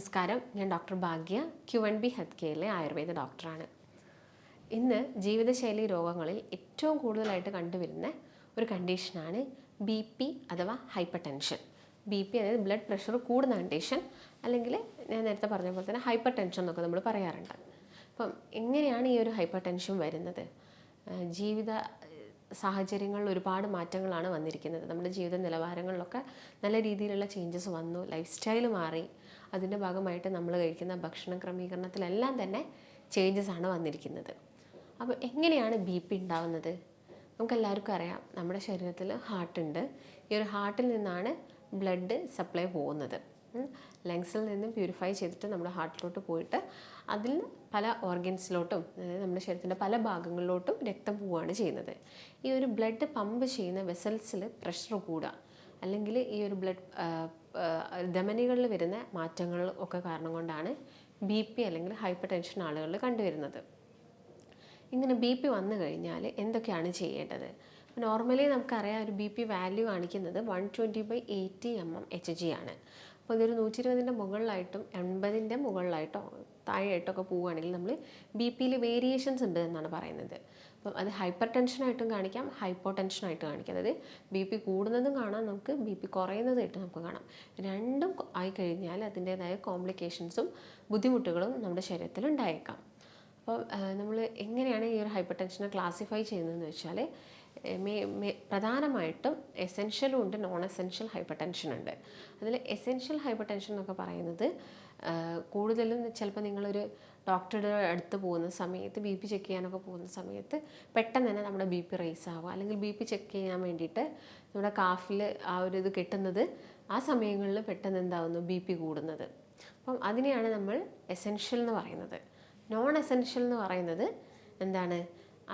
നമസ്കാരം. ഞാൻ doctor Bhagya Q N B health കെയറിലെ Ayurveda ഡോക്ടറാണ്. ഇന്ന് ജീവിതശൈലി രോഗങ്ങളിൽ ഏറ്റവും കൂടുതലായിട്ട് കണ്ടുവരുന്ന ഒരു കണ്ടീഷനാണ് ബി പി അഥവാ ഹൈപ്പർ ടെൻഷൻ ബി പി അതായത് ബ്ലഡ് പ്രഷർ കൂടുന്ന കണ്ടീഷൻ അല്ലെങ്കിൽ ഞാൻ നേരത്തെ പറഞ്ഞ പോലെ തന്നെ ഹൈപ്പർ ടെൻഷൻ എന്നൊക്കെ നമ്മൾ പറയാറുണ്ട്. അപ്പം എങ്ങനെയാണ് ഈ ഒരു ഹൈപ്പർ ടെൻഷൻ വരുന്നത് ജീവിത സാഹചര്യങ്ങളിൽ ഒരുപാട് മാറ്റങ്ങളാണ് വന്നിരിക്കുന്നത്. നമ്മുടെ ജീവിത നിലവാരങ്ങളിലൊക്കെ നല്ല രീതിയിലുള്ള ചേഞ്ചസ് വന്നു. ലൈഫ് സ്റ്റൈൽ മാറി. അതിന്റെ ഭാഗമായിട്ട് നമ്മൾ കഴിക്കുന്ന ഭക്ഷണ ക്രമീകരണത്തിലെല്ലാം തന്നെ ചേഞ്ചസ് ആണ് വന്നിരിക്കുന്നത്. അപ്പോൾ എങ്ങനെയാണ് ബി പി ഉണ്ടാവുന്നത്? നമുക്കെല്ലാവർക്കും അറിയാം നമ്മുടെ ശരീരത്തിൽ ഹാർട്ടുണ്ട് ഈ ഒരു ഹാർട്ടിൽ നിന്നാണ് ബ്ലഡ് സപ്ലൈ പോകുന്നത്. ലങ്സിൽ നിന്ന് പ്യൂരിഫൈ ചെയ്തിട്ട് നമ്മുടെ ഹാർട്ടിലോട്ട് പോയിട്ട് അതിൽ പല ഓർഗൻസിലോട്ടും അതായത് നമ്മുടെ ശരീരത്തിന്റെ പല ഭാഗങ്ങളിലോട്ടും രക്തം പോവുകയാണ് ചെയ്യുന്നത്. ഈ ഒരു ബ്ലഡ് പമ്പ് ചെയ്യുന്ന വെസൽസിൽ പ്രഷർ കൂടുക. അല്ലെങ്കിൽ ഈ ഒരു ബ്ലഡ് ധമനികളിൽ വരുന്ന മാറ്റങ്ങൾ ഒക്കെ കാരണം കൊണ്ടാണ് ബി പി അല്ലെങ്കിൽ ഹൈപ്പർ ടെൻഷൻ ആളുകളിൽ കണ്ടുവരുന്നത്. ഇങ്ങനെ ബി പി വന്നു കഴിഞ്ഞാൽ എന്തൊക്കെയാണ് ചെയ്യേണ്ടത്? നോർമലി നമുക്കറിയാം ഒരു ബി പി വാല്യൂ കാണിക്കുന്നത് one twenty by eighty M M H G ആണ്. അപ്പോൾ ഇതൊരു നൂറ്റി ഇരുപതിന്റെ മുകളിലായിട്ടും എൺപതിന്റെ മുകളിലായിട്ടോ താഴെയായിട്ടൊക്കെ പോവുകയാണെങ്കിൽ നമ്മൾ ബി പിയിൽ വേരിയേഷൻസ് ഉണ്ട് എന്നാണ് പറയുന്നത്. അപ്പം അത് ഹൈപ്പർ ടെൻഷനായിട്ടും കാണിക്കാം ഹൈപ്പോ ടെൻഷനായിട്ട് കാണിക്കാം. അതായത് ബി പി കൂടുന്നതും കാണാം നമുക്ക് ബി പി കുറയുന്നതായിട്ട് നമുക്ക് കാണാം. രണ്ടും ആയി കഴിഞ്ഞാൽ അതിന്റേതായ കോംപ്ലിക്കേഷൻസും ബുദ്ധിമുട്ടുകളും നമ്മുടെ ശരീരത്തിൽ ഉണ്ടായേക്കാം. അപ്പോൾ നമ്മൾ എങ്ങനെയാണ് ഈ ഒരു ഹൈപ്പർ ടെൻഷനെ ക്ലാസിഫൈ ചെയ്യുന്നതെന്ന് വെച്ചാൽ പ്രധാനമായിട്ടും എസെൻഷ്യലും ഉണ്ട് നോൺ എസെൻഷ്യൽ ഹൈപ്പർ ടെൻഷൻ ഉണ്ട്. അതിൽ എസെൻഷ്യൽ ഹൈപ്പർ ടെൻഷൻ എന്നൊക്കെ പറയുന്നത് കൂടുതലും ചിലപ്പോൾ നിങ്ങളൊരു ഡോക്ടറുടെ അടുത്ത് പോകുന്ന സമയത്ത് ബി പി ചെക്ക് ചെയ്യാനൊക്കെ പോകുന്ന സമയത്ത് പെട്ടെന്ന് തന്നെ നമ്മുടെ ബി പി റേസ് ആവുക. അല്ലെങ്കിൽ ബി പി ചെക്ക് ചെയ്യാൻ വേണ്ടിയിട്ട് നമ്മുടെ കാഫിൽ ആ ഒരു ഇത് കിട്ടുന്നത് ആ സമയങ്ങളിൽ പെട്ടെന്ന് എന്താവുന്നു? ബി പി കൂടുന്നത്. അപ്പം അതിനെയാണ് നമ്മൾ എസെൻഷ്യൽ എന്ന് പറയുന്നത്. നോൺ എസെൻഷ്യൽ എന്ന് പറയുന്നത് എന്താണ്?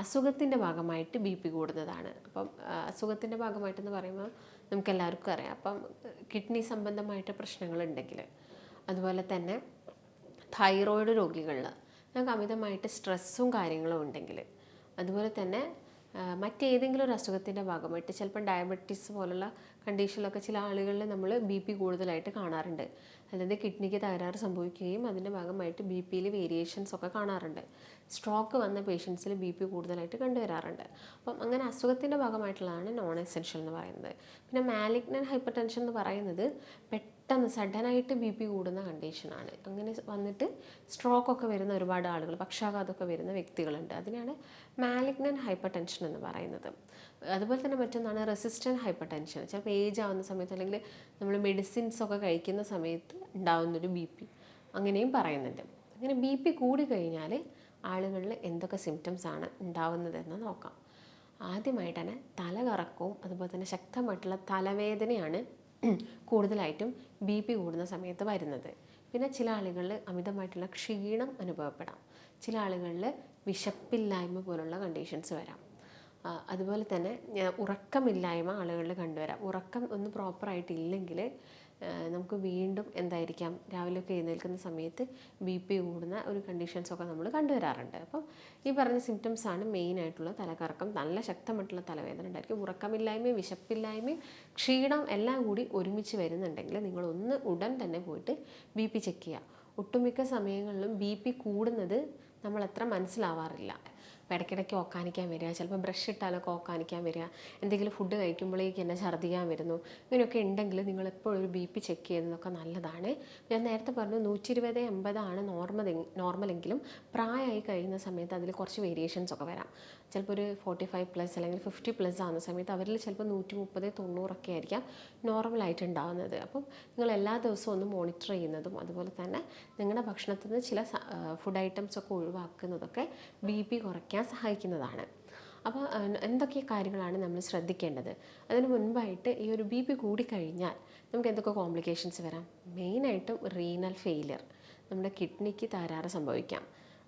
അസുഖത്തിന്റെ ഭാഗമായിട്ട് ബി പി കൂടുന്നതാണ്. അപ്പം അസുഖത്തിന്റെ ഭാഗമായിട്ടെന്ന് പറയുമ്പോൾ നമുക്ക് എല്ലാവർക്കും അറിയാം. അപ്പം കിഡ്നി സംബന്ധമായിട്ട് പ്രശ്നങ്ങളുണ്ടെങ്കിൽ അതുപോലെ തന്നെ തൈറോയിഡ് രോഗികളിൽ നമുക്ക് അമിതമായിട്ട് സ്ട്രെസ്സും കാര്യങ്ങളും ഉണ്ടെങ്കിൽ അതുപോലെ തന്നെ മറ്റേതെങ്കിലും ഒരു അസുഖത്തിന്റെ ഭാഗമായിട്ട് ചിലപ്പം ഡയബറ്റീസ് പോലുള്ള കണ്ടീഷനിലൊക്കെ ചില ആളുകളിൽ നമ്മൾ ബി പി കൂടുതലായിട്ട് കാണാറുണ്ട്. അതായത് കിഡ്നിക്ക് തകരാറ് സംഭവിക്കുകയും അതിന്റെ ഭാഗമായിട്ട് ബി പിയിൽ വേരിയേഷൻസ് ഒക്കെ കാണാറുണ്ട്. സ്ട്രോക്ക് വന്ന പേഷ്യൻസിൽ ബി പി കൂടുതലായിട്ട് കണ്ടുവരാറുണ്ട്. അപ്പം അങ്ങനെ അസുഖത്തിന്റെ ഭാഗമായിട്ടുള്ളതാണ് നോൺ എസെൻഷ്യൽ എന്ന് പറയുന്നത്. പിന്നെ മാലിഗ്നൻ ഹൈപ്പർ ടെൻഷൻ എന്ന് പറയുന്നത് പെട്ടെന്ന് സഡനായിട്ട് ബി പി കൂടുന്ന കണ്ടീഷനാണ് അങ്ങനെ വന്നിട്ട് സ്ട്രോക്ക് ഒക്കെ വരുന്ന ഒരുപാട് ആളുകൾ പക്ഷാഘാതമൊക്കെ വരുന്ന വ്യക്തികളുണ്ട്. അതിനാണ് മാലിഗ്നൻ ഹൈപ്പർ ടെൻഷൻ എന്ന് പറയുന്നത്. അതുപോലെ തന്നെ മറ്റൊന്നാണ് റെസിസ്റ്റന്റ് ഹൈപ്പർ ടെൻഷൻ ചിലപ്പോൾ ഏജ് ആവുന്ന സമയത്ത് അല്ലെങ്കിൽ നമ്മൾ മെഡിസിൻസ് ഒക്കെ കഴിക്കുന്ന സമയത്ത് ഉണ്ടാവുന്നൊരു ബി പി അങ്ങനെയും പറയുന്നുണ്ട്. അങ്ങനെ ബി പി കൂടിക്കഴിഞ്ഞാൽ ആളുകളിൽ എന്തൊക്കെ സിംറ്റംസ് ആണ് ഉണ്ടാവുന്നതെന്ന് നോക്കാം. ആദ്യമായിട്ടാണ് തലകറക്കവും അതുപോലെ തന്നെ ശക്തമായിട്ടുള്ള തലവേദനയാണ് കൂടുതലായിട്ടും ബി പി കൂടുന്ന സമയത്ത് വരുന്നത്. പിന്നെ ചില ആളുകളിൽ അമിതമായിട്ടുള്ള ക്ഷീണം അനുഭവപ്പെടാം. ചില ആളുകളിൽ വിശപ്പില്ലായ്മ പോലുള്ള കണ്ടീഷൻസ് വരാം. അതുപോലെ തന്നെ ഉറക്കമില്ലായ്മ ആളുകളിൽ കണ്ടുവരാം. ഉറക്കം ഒന്ന് പ്രോപ്പറായിട്ടില്ലെങ്കിൽ നമുക്ക് വീണ്ടും എന്തായിരിക്കാം? രാവിലെയൊക്കെ എഴുന്നേൽക്കുന്ന സമയത്ത് ബി പി കൂടുന്ന ഒരു കണ്ടീഷൻസൊക്കെ നമ്മൾ കണ്ടുവരാറുണ്ട്. അപ്പം ഈ പറഞ്ഞ സിംറ്റംസാണ് മെയിനായിട്ടുള്ള തലകറക്കം. നല്ല ശക്തമായിട്ടുള്ള തലവേദന ഉണ്ടായിരിക്കും. ഉറക്കമില്ലായ്മയും വിശപ്പില്ലായ്മയും ക്ഷീണം എല്ലാം കൂടി ഒരുമിച്ച് വരുന്നുണ്ടെങ്കിൽ നിങ്ങളൊന്ന് ഉടൻ തന്നെ പോയിട്ട് ബി പി ചെക്ക് ചെയ്യുക. ഒട്ടുമിക്ക സമയങ്ങളിലും ബി പി കൂടുന്നത് നമ്മളത്ര മനസ്സിലാവാറില്ല. ഇടയ്ക്കിടയ്ക്ക് ഓക്കാനിക്കാൻ വരിക ചിലപ്പോൾ ബ്രഷ് ഇട്ടാലൊക്കെ ഓക്കാനിക്കാൻ വരിക എന്തെങ്കിലും ഫുഡ് കഴിക്കുമ്പോഴേക്ക് എന്നെ ഛർദ്ദിക്കാൻ വരുന്നു ഇങ്ങനെയൊക്കെ ഉണ്ടെങ്കിൽ നിങ്ങൾ എപ്പോഴും ഒരു ബി പി ചെക്ക് ചെയ്യുന്നതൊക്കെ നല്ലതാണ്. ഞാൻ നേരത്തെ പറഞ്ഞു നൂറ്റി ഇരുപത് എൺപതാണ് നോർമൽ നോർമലെങ്കിലും പ്രായമായി കഴിയുന്ന സമയത്ത് അതിൽ കുറച്ച് വേരിയേഷൻസ് ഒക്കെ വരാം. ചിലപ്പോൾ ഒരു ഫോർട്ടി ഫൈവ് പ്ലസ് അല്ലെങ്കിൽ ഫിഫ്റ്റി പ്ലസ് ആകുന്ന സമയത്ത് അവരിൽ ചിലപ്പോൾ നൂറ്റി മുപ്പത് തൊണ്ണൂറൊക്കെ ആയിരിക്കാം നോർമലായിട്ട് ഉണ്ടാകുന്നത് അപ്പം നിങ്ങൾ എല്ലാ ദിവസവും ഒന്ന് മോണിറ്റർ ചെയ്യുന്നതും അതുപോലെ തന്നെ നിങ്ങളുടെ ഭക്ഷണത്തിൽ നിന്ന് ചില ഫുഡ് ഐറ്റംസ് ഒക്കെ ഒഴിവാക്കുന്നതൊക്കെ ബി പി കുറയ്ക്കാൻ സഹായിക്കുന്നതാണ്. അപ്പോൾ എന്തൊക്കെ കാര്യങ്ങളാണ് നമ്മൾ ശ്രദ്ധിക്കേണ്ടത്? അതിന് മുൻപായിട്ട് ഈ ഒരു ബി പി കൂടിക്കഴിഞ്ഞാൽ നമുക്ക് എന്തൊക്കെ കോംപ്ലിക്കേഷൻസ് വരാം? മെയിനായിട്ടും റീനൽ ഫെയിലിയർ നമ്മുടെ കിഡ്നിക്ക് തകരാറ് സംഭവിക്കാം.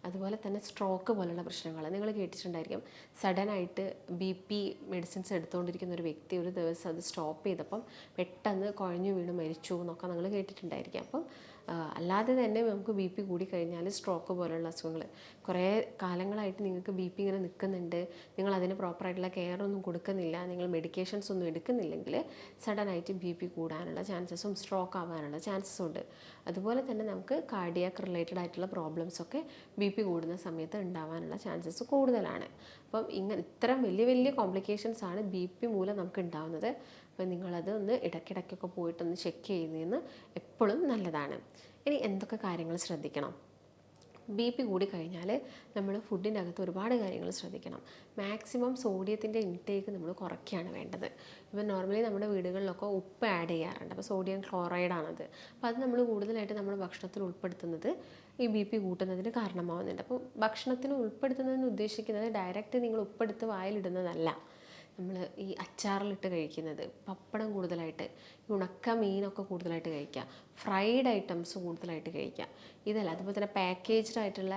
അതുപോലെ തന്നെ സ്ട്രോക്ക് പോലുള്ള പ്രശ്നങ്ങൾ. നിങ്ങൾ കേട്ടിട്ടുണ്ടായിരിക്കും സഡനായിട്ട് ബി പി മെഡിസിൻസ് എടുത്തുകൊണ്ടിരിക്കുന്ന ഒരു വ്യക്തി ഒരു ദിവസം അത് സ്റ്റോപ്പ് ചെയ്തപ്പം പെട്ടെന്ന് കുഴഞ്ഞു വീണ് മരിച്ചു എന്നൊക്കെ നിങ്ങൾ കേട്ടിട്ടുണ്ടായിരിക്കും. അപ്പം അല്ലാതെ തന്നെ നമുക്ക് ബി പി കൂടിക്കഴിഞ്ഞാൽ സ്ട്രോക്ക് പോലുള്ള അസുഖങ്ങൾ കുറേ കാലങ്ങളായിട്ട് നിങ്ങൾക്ക് ബി പി ഇങ്ങനെ നിൽക്കുന്നുണ്ട് നിങ്ങൾ അതിന് പ്രോപ്പറായിട്ടുള്ള കെയർ ഒന്നും കൊടുക്കുന്നില്ല. നിങ്ങൾ മെഡിക്കേഷൻസ് ഒന്നും എടുക്കുന്നില്ലെങ്കിൽ സഡനായിട്ട് ബി പി കൂടാനുള്ള ചാൻസസും സ്ട്രോക്ക് ആവാനുള്ള ചാൻസസും ഉണ്ട്. അതുപോലെ തന്നെ നമുക്ക് കാർഡിയാക്ക് റിലേറ്റഡ് ആയിട്ടുള്ള പ്രോബ്ലംസൊക്കെ ബി പി കൂടുന്ന സമയത്ത് ഉണ്ടാവാനുള്ള ചാൻസസ് കൂടുതലാണ്. അപ്പം ഇങ്ങനെ ഇത്തരം വലിയ വലിയ കോംപ്ലിക്കേഷൻസ് ആണ് ബി പി മൂലം നമുക്ക് ഉണ്ടാവുന്നത്. അപ്പം നിങ്ങളത് ഒന്ന് ഇടയ്ക്കിടയ്ക്കൊക്കെ പോയിട്ടൊന്ന് ചെക്ക് ചെയ്യുന്നതെന്ന് എപ്പോഴും നല്ലതാണ്. ഇനി എന്തൊക്കെ കാര്യങ്ങൾ ശ്രദ്ധിക്കണം? ബി പി കൂടിക്കഴിഞ്ഞാൽ നമ്മൾ ഫുഡിന്റെ അകത്ത് ഒരുപാട് കാര്യങ്ങൾ ശ്രദ്ധിക്കണം. മാക്സിമം സോഡിയത്തിന്റെ ഇൻടേക്ക് നമ്മൾ കുറയ്ക്കുകയാണ് വേണ്ടത്. ഇപ്പം നോർമലി നമ്മുടെ വീടുകളിലൊക്കെ ഉപ്പ് ആഡ് ചെയ്യാറുണ്ട്. അപ്പോൾ സോഡിയം ക്ലോറൈഡ് ആണത്. അപ്പോൾ അത് നമ്മൾ കൂടുതലായിട്ട് നമ്മുടെ ഭക്ഷണത്തിൽ ഉൾപ്പെടുത്തുന്നത് ഈ ബി പി കൂട്ടുന്നതിന് കാരണമാവുന്നുണ്ട്. അപ്പോൾ ഭക്ഷണത്തിന് ഉൾപ്പെടുത്തുന്നതെന്ന് ഉദ്ദേശിക്കുന്നത് ഡയറക്റ്റ് നിങ്ങൾ ഉപ്പെടുത്ത് വായിലിടുന്നതല്ല. നമ്മൾ ഈ അച്ചാറിലിട്ട് കഴിക്കുന്നത്. പപ്പടം കൂടുതലായിട്ട് ഈ ഉണക്ക മീനൊക്കെ കൂടുതലായിട്ട് കഴിക്കുക ഫ്രൈഡ് ഐറ്റംസ് കൂടുതലായിട്ട് കഴിക്കുക ഇതല്ല അതുപോലെ തന്നെ പാക്കേജ്ഡ് ആയിട്ടുള്ള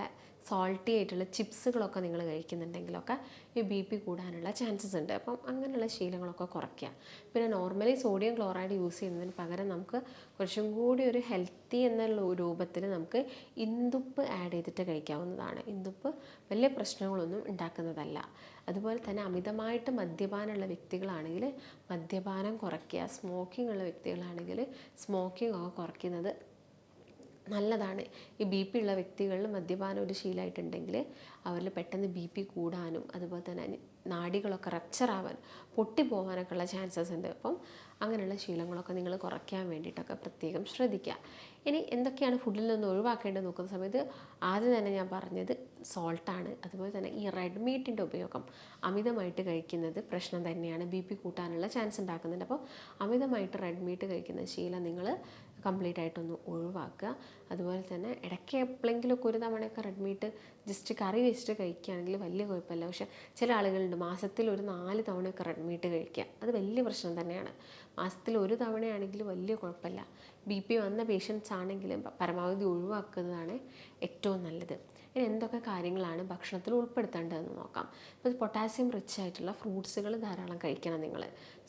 സോൾട്ടി ആയിട്ടുള്ള ചിപ്സുകളൊക്കെ നിങ്ങൾ കഴിക്കുന്നുണ്ടെങ്കിലൊക്കെ ഈ ബി പി കൂടാനുള്ള ചാൻസസ് ഉണ്ട്. അപ്പം അങ്ങനെയുള്ള ശീലങ്ങളൊക്കെ കുറയ്ക്കുക. പിന്നെ നോർമലി സോഡിയം ക്ലോറൈഡ് യൂസ് ചെയ്യുന്നതിന് പകരം നമുക്ക് കുറച്ചും കൂടി ഒരു ഹെൽത്തി എന്നുള്ള രൂപത്തിൽ നമുക്ക് ഇന്ദുപ്പ് ആഡ് ചെയ്തിട്ട് കഴിക്കാവുന്നതാണ്. ഇന്ദുപ്പ് വലിയ പ്രശ്നങ്ങളൊന്നും ഉണ്ടാക്കുന്നതല്ല. അതുപോലെ തന്നെ അമിതമായിട്ട് മദ്യപാനമുള്ള വ്യക്തികളാണെങ്കിൽ മദ്യപാനം കുറയ്ക്കുക സ്മോക്കിംഗ് ഉള്ള വ്യക്തികളാണെങ്കിൽ സ്മോക്കിംഗ് ഒക്കെ കുറയ്ക്കുന്നത് നല്ലതാണ്. ഈ ബി പി ഉള്ള വ്യക്തികളിൽ മദ്യപാനം ഒരു ശീലമായിട്ടുണ്ടെങ്കിൽ അവരിൽ പെട്ടെന്ന് ബി പി കൂടാനും അതുപോലെ തന്നെ നാടികളൊക്കെ റപ്ചറാവാൻ പൊട്ടിപ്പോകാനൊക്കെ ഉള്ള ചാൻസസ് ഉണ്ട്. അപ്പം അങ്ങനെയുള്ള ശീലങ്ങളൊക്കെ നിങ്ങൾ കുറയ്ക്കാൻ വേണ്ടിയിട്ടൊക്കെ പ്രത്യേകം ശ്രദ്ധിക്കുക. ഇനി എന്തൊക്കെയാണ് ഫുഡിൽ നിന്ന് ഒഴിവാക്കേണ്ടത് നോക്കുന്ന സമയത്ത് ആദ്യം തന്നെ ഞാൻ പറഞ്ഞത് സോൾട്ടാണ് അതുപോലെ തന്നെ ഈ റെഡ് മീറ്റിന്റെ ഉപയോഗം അമിതമായിട്ട് കഴിക്കുന്നത് പ്രശ്നം തന്നെയാണ്. ബി പി കൂട്ടാനുള്ള ചാൻസ് ഉണ്ടാക്കുന്നുണ്ട്. അപ്പോൾ അമിതമായിട്ട് റെഡ് മീറ്റ് കഴിക്കുന്ന ശീലം നിങ്ങൾ കംപ്ലീറ്റ് ആയിട്ടൊന്ന് ഒഴിവാക്കുക. അതുപോലെ തന്നെ ഇടയ്ക്ക് എപ്പോഴെങ്കിലുമൊക്കെ ഒരു തവണയൊക്കെ റെഡ് മീറ്റ് ജസ്റ്റ് കറി വെച്ചിട്ട് കഴിക്കുകയാണെങ്കിൽ വലിയ കുഴപ്പമില്ല. പക്ഷേ ചില ആളുകളുണ്ട് മാസത്തിൽ ഒരു നാല് തവണയൊക്കെ റെഡ് മീറ്റ് കഴിക്കുക. അത് വലിയ പ്രശ്നം തന്നെയാണ്. മാസത്തിൽ ഒരു തവണയാണെങ്കിൽ വലിയ കുഴപ്പമില്ല. ബി പി വന്ന പേഷ്യൻസ് ആണെങ്കിലും പരമാവധി ഒഴിവാക്കുന്നതാണ് ഏറ്റവും നല്ലത്. ഇനി എന്തൊക്കെ കാര്യങ്ങളാണ് ഭക്ഷണത്തിൽ ഉൾപ്പെടുത്തേണ്ടതെന്ന് നോക്കാം. ഇപ്പോൾ പൊട്ടാസ്യം റിച്ച് ആയിട്ടുള്ള ഫ്രൂട്ട്സുകൾ ധാരാളം കഴിക്കണം നിങ്ങൾ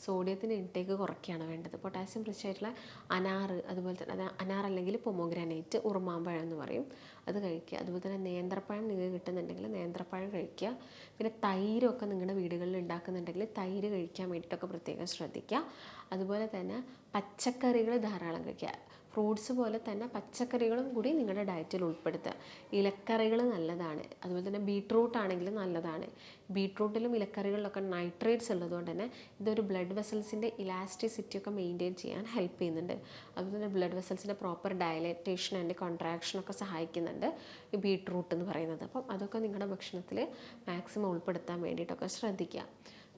സോഡിയത്തിന്റെ ഇൻടേക്ക് കുറയ്ക്കുകയാണ് വേണ്ടത്. പൊട്ടാസ്യം റിച്ച് ആയിട്ടുള്ള അനാറ് അതുപോലെ തന്നെ അനാർ അല്ലെങ്കിൽ പൊമോഗ്രാനൈറ്റ് ഉറുമാമ്പഴം എന്ന് പറയും. അത് കഴിക്കുക. അതുപോലെ തന്നെ നേന്ത്രപ്പഴം നിങ്ങൾക്ക് കിട്ടുന്നുണ്ടെങ്കിൽ നേന്ത്രപ്പഴം കഴിക്കുക. പിന്നെ തൈരൊക്കെ നിങ്ങളുടെ വീടുകളിൽ ഉണ്ടാക്കുന്നുണ്ടെങ്കിൽ തൈര് കഴിക്കാൻ വേണ്ടിയിട്ടൊക്കെ പ്രത്യേകം ശ്രദ്ധിക്കുക. അതുപോലെ തന്നെ പച്ചക്കറികൾ ധാരാളം കഴിക്കുക. ഫ്രൂട്ട്സ് പോലെ തന്നെ പച്ചക്കറികളും കൂടി നിങ്ങളുടെ ഡയറ്റിൽ ഉൾപ്പെടുത്തുക. ഇലക്കറികൾ നല്ലതാണ്. അതുപോലെ തന്നെ ബീട്രൂട്ട് ആണെങ്കിലും നല്ലതാണ്. ബീട്രൂട്ടിലും ഇലക്കറികളിലൊക്കെ നൈട്രേറ്റ്സ് ഉള്ളതുകൊണ്ട് തന്നെ ഇതൊരു ബ്ലഡ് വെസൽസിന്റെ ഇലാസ്റ്റിസിറ്റി ഒക്കെ മെയിന്റെയിൻ ചെയ്യാൻ ഹെൽപ്പ് ചെയ്യുന്നുണ്ട്. അതുപോലെ തന്നെ ബ്ലഡ് വെസൽസിന്റെ പ്രോപ്പർ ഡയലറ്റേഷൻ ആൻഡ് കോൺട്രാക്ഷനൊക്കെ സഹായിക്കുന്നുണ്ട് ഈ ബീട്രൂട്ട് എന്ന് പറയുന്നത്. അപ്പം അതൊക്കെ നിങ്ങളുടെ ഭക്ഷണത്തിൽ മാക്സിമം ഉൾപ്പെടുത്താൻ വേണ്ടിയിട്ടൊക്കെ ശ്രദ്ധിക്കുക.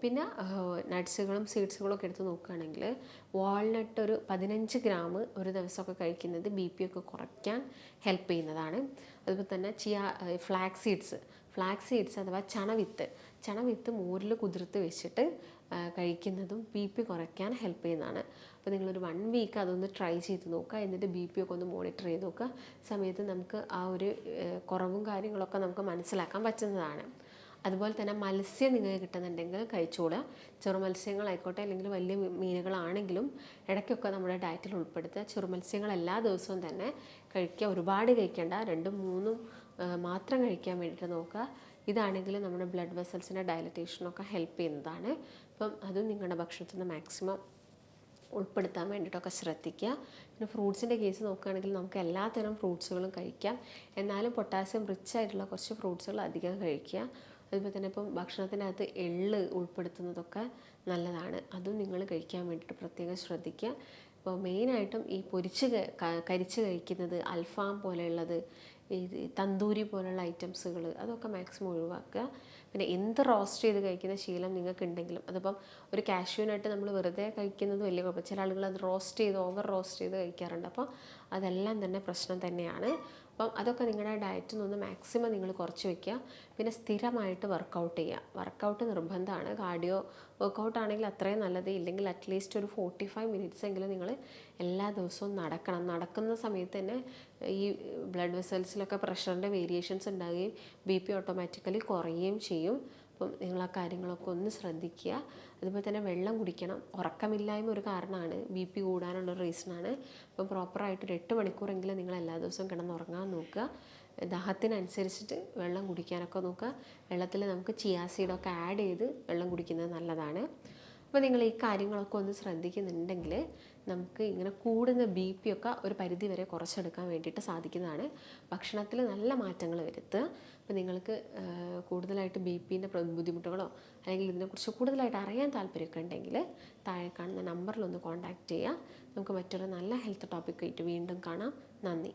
പിന്നെ നട്ട്സുകളും സീഡ്സുകളും ഒക്കെ എടുത്ത് നോക്കുകയാണെങ്കിൽ വാൾനട്ട് ഒരു പതിനഞ്ച് ഗ്രാം ഒരു ദിവസമൊക്കെ കഴിക്കുന്നത് ബി പി ഒക്കെ കുറയ്ക്കാൻ ഹെൽപ്പ് ചെയ്യുന്നതാണ്. അതുപോലെ തന്നെ chia flax seeds. Flax seeds അഥവാ ചണവിത്ത് ചണവിത്ത് മോരിൽ കുതിർത്ത് വെച്ചിട്ട് കഴിക്കുന്നതും ബി പി കുറയ്ക്കാൻ ഹെൽപ്പ് ചെയ്യുന്നതാണ്. അപ്പോൾ നിങ്ങളൊരു വൺ വീക്ക് അതൊന്ന് ട്രൈ ചെയ്ത് നോക്കുക. എന്നിട്ട് ബി പി ഒക്കെ ഒന്ന് മോണിറ്റർ ചെയ്ത് നോക്കുക. സമയത്ത് നമുക്ക് ആ ഒരു കുറവും കാര്യങ്ങളൊക്കെ നമുക്ക് മനസ്സിലാക്കാൻ പറ്റുന്നതാണ്. അതുപോലെ തന്നെ മത്സ്യം നിങ്ങൾക്ക് കിട്ടുന്നുണ്ടെങ്കിൽ കഴിച്ചോളുക. ചെറു മത്സ്യങ്ങളായിക്കോട്ടെ അല്ലെങ്കിൽ വലിയ മീനുകളാണെങ്കിലും ഇടയ്ക്കൊക്കെ നമ്മുടെ ഡയറ്റിൽ ഉൾപ്പെടുത്തുക. ചെറു മത്സ്യങ്ങൾ എല്ലാ ദിവസവും തന്നെ കഴിക്കുക. ഒരുപാട് കഴിക്കേണ്ട. രണ്ടും മൂന്നും മാത്രം കഴിക്കാൻ വേണ്ടിയിട്ട് നോക്കുക. ഇതാണെങ്കിൽ നമ്മുടെ ബ്ലഡ് വെസൽസിന്റെ ഡയലറ്റേഷനൊക്കെ ഹെൽപ്പ് ചെയ്യുന്നതാണ്. അപ്പം അതും നിങ്ങളുടെ ഭക്ഷണത്തിൽ നിന്ന് മാക്സിമം ഉൾപ്പെടുത്താൻ വേണ്ടിയിട്ടൊക്കെ ശ്രദ്ധിക്കുക. പിന്നെ ഫ്രൂട്ട്സിന്റെ കേസ് നോക്കുകയാണെങ്കിൽ നമുക്ക് എല്ലാത്തരം ഫ്രൂട്ട്സുകളും കഴിക്കാം. എന്നാലും പൊട്ടാസ്യം റിച്ച് ആയിട്ടുള്ള കുറച്ച് ഫ്രൂട്ട്സുകൾ അധികം കഴിക്കുക. അതുപോലെ തന്നെ ഇപ്പം ഭക്ഷണത്തിനകത്ത് എള്ള് ഉൾപ്പെടുത്തുന്നതൊക്കെ നല്ലതാണ്. അതും നിങ്ങൾ കഴിക്കാൻ വേണ്ടിയിട്ട് പ്രത്യേകം ശ്രദ്ധിക്കുക. ഇപ്പോൾ മെയിനായിട്ടും ഈ പൊരിച്ച് കരിച്ച് കഴിക്കുന്നത് അൽഫാം പോലെയുള്ളത് ഈ തന്തൂരി പോലുള്ള ഐറ്റംസുകൾ അതൊക്കെ മാക്സിമം ഒഴിവാക്കുക. പിന്നെ എന്ത് റോസ്റ്റ് ചെയ്ത് കഴിക്കുന്ന ശീലം നിങ്ങൾക്ക് ഉണ്ടെങ്കിലും അതിപ്പം ഒരു കാഷ്യൂനായിട്ട് നമ്മൾ വെറുതെ കഴിക്കുന്നത് വലിയ കുഴപ്പം. ചില ആളുകൾ അത് റോസ്റ്റ് ചെയ്ത് ഓവർ റോസ്റ്റ് ചെയ്ത് കഴിക്കാറുണ്ട്. അപ്പോൾ അതെല്ലാം തന്നെ പ്രശ്നം തന്നെയാണ്. അപ്പം അതൊക്കെ നിങ്ങളുടെ ഡയറ്റിൽ നിന്ന് മാക്സിമം നിങ്ങൾ കുറച്ച് വയ്ക്കുക പിന്നെ സ്ഥിരമായിട്ട് വർക്കൗട്ട് ചെയ്യുക. വർക്കൗട്ട് നിർബന്ധമാണ്. കാർഡിയോ വർക്കൗട്ട് ആണെങ്കിൽ അത്രയും നല്ലത്. ഇല്ലെങ്കിൽ അറ്റ്ലീസ്റ്റ് ഒരു ഫോർട്ടി ഫൈവ് മിനിറ്റ്സ് എങ്കിലും നിങ്ങൾ എല്ലാ ദിവസവും നടക്കണം. നടക്കുന്ന സമയത്ത് തന്നെ ഈ ബ്ലഡ് വെസൽസിലൊക്കെ പ്രഷറിന്റെ വേരിയേഷൻസ് ഉണ്ടാകുകയും ബി പി ഓട്ടോമാറ്റിക്കലി കുറയുകയും ചെയ്യും. അപ്പം നിങ്ങൾ ആ കാര്യങ്ങളൊക്കെ ഒന്ന് ശ്രദ്ധിക്കുക. അതുപോലെ തന്നെ വെള്ളം കുടിക്കണം. ഉറക്കമില്ലായ്മ ഒരു കാരണമാണ്. ബി പി കൂടാനുള്ള റീസണാണ് അപ്പം പ്രോപ്പറായിട്ട് ഒരു എട്ട് മണിക്കൂറെങ്കിലും നിങ്ങൾ എല്ലാ ദിവസവും കിടന്നുറങ്ങാൻ നോക്കുക. ദാഹത്തിനനുസരിച്ചിട്ട് വെള്ളം കുടിക്കാനൊക്കെ നോക്കുക. വെള്ളത്തിൽ നമുക്ക് ചിയാസീഡൊക്കെ ആഡ് ചെയ്ത് വെള്ളം കുടിക്കുന്നത് നല്ലതാണ്. അപ്പോൾ നിങ്ങൾ ഈ കാര്യങ്ങളൊക്കെ ഒന്ന് ശ്രദ്ധിക്കുന്നുണ്ടെങ്കിൽ നമുക്ക് ഇങ്ങനെ കൂടുന്ന ബി പി ഒക്കെ ഒരു പരിധി വരെ കുറച്ചെടുക്കാൻ വേണ്ടിയിട്ട് സാധിക്കുന്നതാണ്. ഭക്ഷണത്തിൽ നല്ല മാറ്റങ്ങൾ വരുത്തുക അപ്പോൾ നിങ്ങൾക്ക് കൂടുതലായിട്ട് ബി പിന്റെ ബുദ്ധിമുട്ടുകളോ അല്ലെങ്കിൽ ഇതിനെക്കുറിച്ച് കൂടുതലായിട്ട് അറിയാൻ താല്പര്യമൊക്കെ ഉണ്ടെങ്കിൽ താഴെ കാണുന്ന നമ്പറിലൊന്ന് കോൺടാക്റ്റ് ചെയ്യുക. നമുക്ക് മറ്റൊരു നല്ല ഹെൽത്ത് ടോപ്പിക്കായിട്ട് വീണ്ടും കാണാം. നന്ദി.